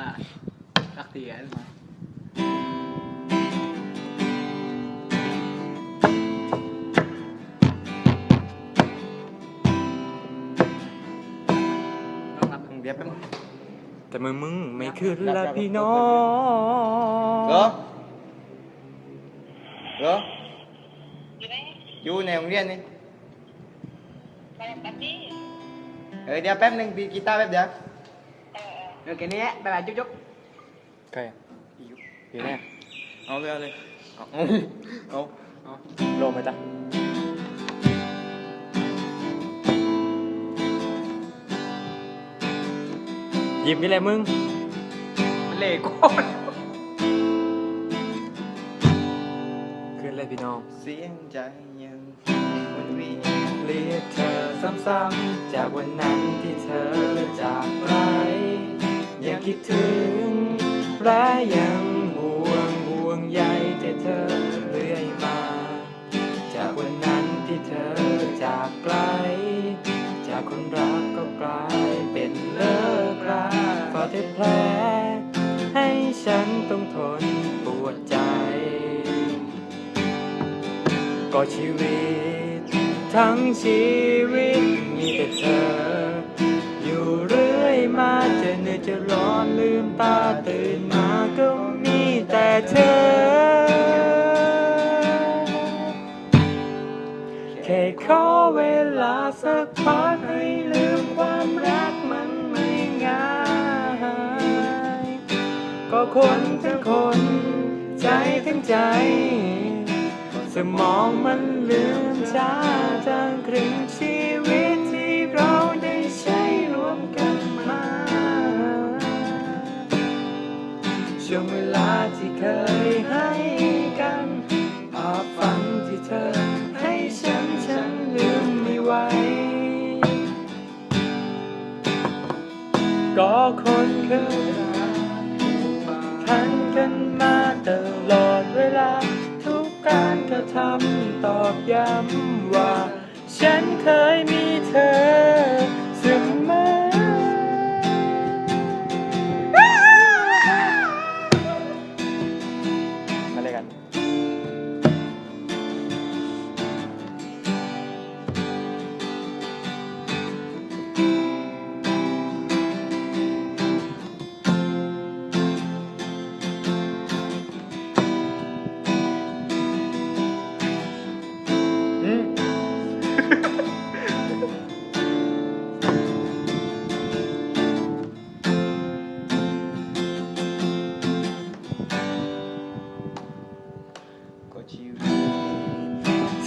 อ่าสักทีกันมาต้องรับเดี๋ยวแป๊บนึงแต่มือมึงไม่ขึ้นละพี่น้อง เหรอเหรออยู่ในโรงเรียนนี่เออเดี๋ยวแป๊บนึงดีดกีตาร์แป๊บเดียว เออแค่นี้บ๊ายบายจุ๊บจุ๊บใครพี่แน่เอาเลยเอาเลยเอาเอาเอาโลไหมจ๊ะหยิบนี่แหละมึงเล่โก้ขึ้นเลยพี่น้อง เสียงใจยังมันวีเรียกเธอซ้ำๆจากวันนั้นที่เธอจากไปยัง คิดถึงและยังห่วงห่วงใยแต่เธอเรื่อยมา จากวันนั้นที่เธอจากไกล จากคนรักก็กลายเป็นเลิกราฝากแต่แผลให้ฉันต้องทนปวดใจ ก็ชีวิต ทั้งชีวิตมีแต่เธอ อยู่เรื่อยมา ร้อนลืมตาตื่นมาก็มีแต่เธอ แค่ขอเวลาสักพักให้ลืมความรักมันไม่ง่าย ก็คนทั้งคน ใจทั้งใจ สมองมันลืมช้า ช่วงเวลาที่เคยให้กันภาพฝันที่เธอให้ฉันฉันลืมไม่ไหวก็คนเคยรักพันกันมาตลอดเวลา ทุกการกระทำตอกย้ำว่า ฉันเคยมีเธอ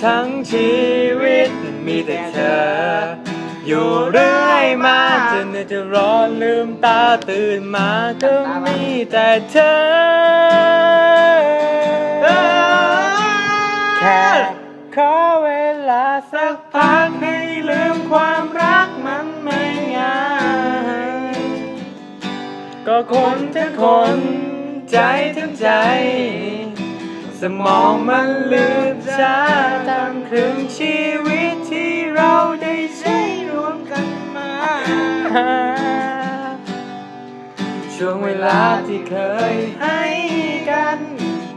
ทั้งชีวิตมีแต่เธอ อยู่เรื่อยมาจนเหนื่อยจะร้อนลืมตาตื่นมาก็มีแต่เธอ แค่ขอเวลาสักพักให้ลืมความรักมันไม่ง่าย ก็คนทั้งคน ใจทั้งใจ สมองมันลืมช้าตามครึ่งชีวิตที่เราได้ใช้รวมกันมา ช่วงเวลาที่เคยให้กัน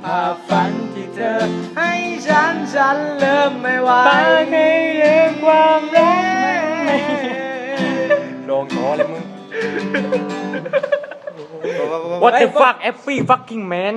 ภาพฝันที่เธอให้ฉันฉันเริ่มไม่ไหวปาให้เรื่องความรักลงท้อเลยมึง What the fuck every fucking man